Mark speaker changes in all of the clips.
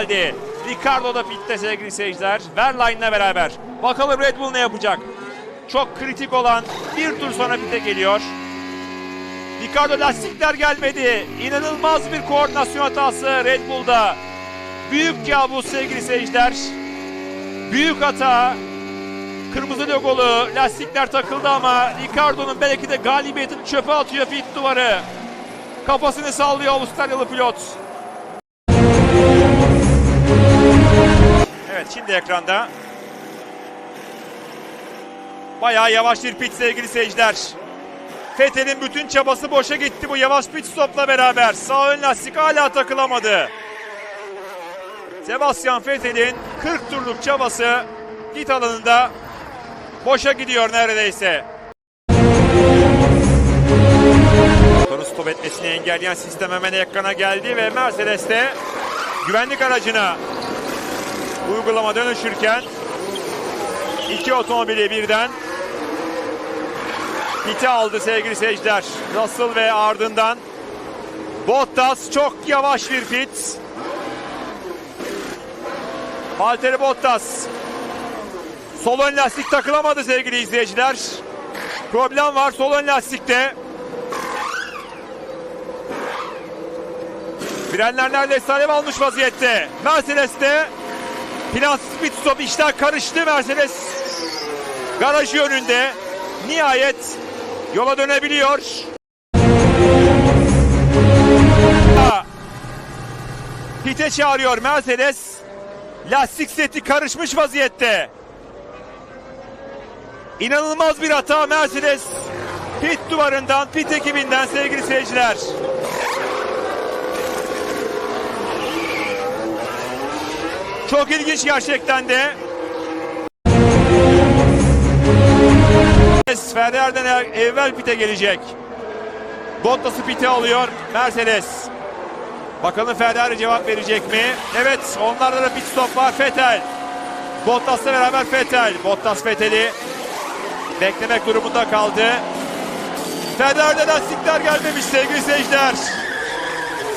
Speaker 1: geldi. Ricardo da pitte sevgili seyirciler. Verlaine'le beraber. Bakalım Red Bull ne yapacak? Çok kritik olan bir tur sonra pite geliyor. Ricardo lastikler gelmedi. İnanılmaz bir koordinasyon hatası Red Bull'da. Büyük kabus sevgili seyirciler. Büyük hata. Kırmızı logolu lastikler takıldı ama Ricardo'nun belki de galibiyetini çöpe atıyor pit duvarı. Kafasını sallıyor Avustralyalı pilot. Evet şimdi ekranda. Bayağı yavaş bir pit sevgili seyirciler. Fethel'in bütün çabası boşa gitti bu yavaş pit stopla beraber. Sağ ön lastik hala takılamadı. Sebastian Vettel'in 40 turluk çabası pit alanında boşa gidiyor neredeyse. Motorun stop etmesini engelleyen sistem hemen ekrana geldi ve Mercedes de güvenlik aracına uygulama dönüşürken iki otomobili birden pite aldı sevgili seyirciler. Russell ve ardından Bottas çok yavaş bir pit. Valtteri Bottas sol ön lastik takılamadı sevgili izleyiciler. Problem var sol ön lastikte. Frenler neredeyse alev almış vaziyette. Mercedes'te plansız pit stop işler karıştı Mercedes. Garajı önünde. Nihayet yola dönebiliyor. Pite çağırıyor Mercedes. Lastik seti karışmış vaziyette. İnanılmaz bir hata Mercedes. Pit duvarından, pit ekibinden sevgili seyirciler. Çok ilginç gerçekten de. Ferrari'den evvel pite gelecek. Bottas'ı pite alıyor Mercedes. Bakalım Ferrari cevap verecek mi? Evet onlarda da pit stop var Vettel. Bottas'la beraber Vettel. Bottas Vettel'i beklemek durumunda kaldı. Ferrari'de lastikler gelmemiş sevgili seyirciler.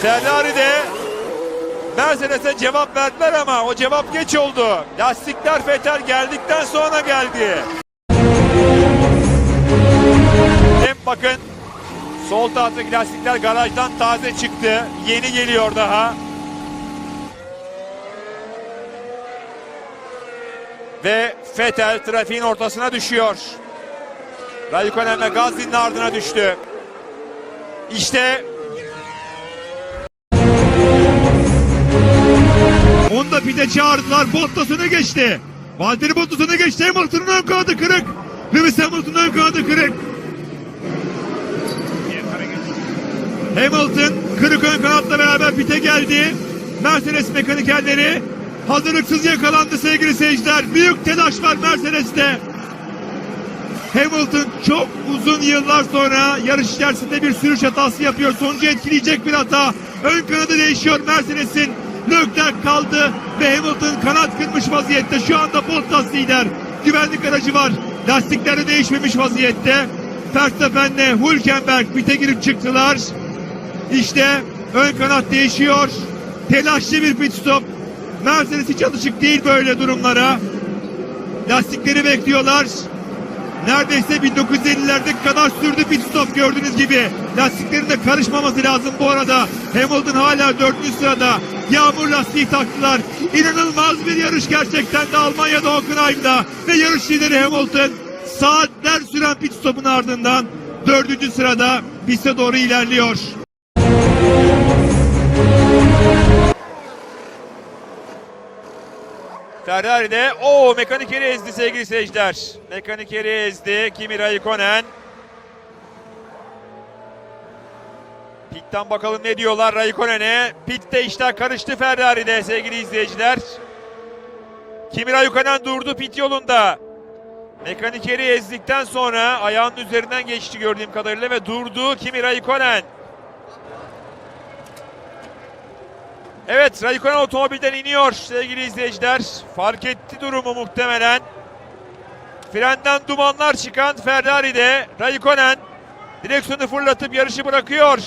Speaker 1: Ferrari'de Mercedes'e cevap verdiler ama o cevap geç oldu. Lastikler Vettel geldikten sonra geldi. Hem bakın sol taraftaki lastikler garajdan taze çıktı. Yeni geliyor daha. Ve Vettel trafiğin ortasına düşüyor. Raikkonen ve Gazli'nin ardına düştü. İşte
Speaker 2: Onu da pite çağırdılar. Bottas'ını geçti. Valtteri Bottas'ını geçti. Hamilton'ın ön kanadı kırık. Lewis Hamilton'ın ön kanadı kırık. Hamilton kırık ön kanatla beraber pite geldi. Mercedes mekanikerleri hazırlıksız yakalandı sevgili seyirciler. Büyük telaş var Mercedes'te. Hamilton çok uzun yıllar sonra yarış içerisinde bir sürüş hatası yapıyor. Sonucu etkileyecek bir hata. Ön kanadı değişiyor Mercedes'in. Leclerc kaldı ve Hamilton kanat kırmış vaziyette. Şu anda Bottas lider. Güvenlik aracı var. Lastikler de değişmemiş vaziyette. Verstappen'le Hülkenberg pite girip çıktılar. İşte ön kanat değişiyor. Telaşlı bir pit stop. Mercedes hiç alışık değil böyle durumlara. Lastikleri bekliyorlar. Neredeyse 1950'lerdeki kadar sürdü pit stop gördüğünüz gibi. Lastiklerin de karışmaması lazım bu arada. Hamilton hala dördüncü sırada. Yağmur lastiği taktılar. İnanılmaz bir yarış gerçekten de Almanya'da Hockenheim'da. Ve yarış lideri Hamilton saatler süren pit stopun ardından dördüncü sırada piste doğru ilerliyor.
Speaker 1: Ferrari'de o mekanikeri ezdi sevgili seyirciler. Mekanikeri ezdi Kimi Raikkonen. Pit'ten bakalım ne diyorlar Raikkonen'e. Pit'te işler karıştı Ferrari'de sevgili izleyiciler. Kimi Raikkonen durdu pit yolunda. Mekanikeri ezdikten sonra ayağının üzerinden geçti gördüğüm kadarıyla ve durdu Kimi Raikkonen. Evet Raikkonen otomobilden iniyor sevgili izleyiciler. Fark etti durumu muhtemelen. Frenden dumanlar çıkan Ferrari'de Raikkonen direksiyonu fırlatıp yarışı bırakıyor.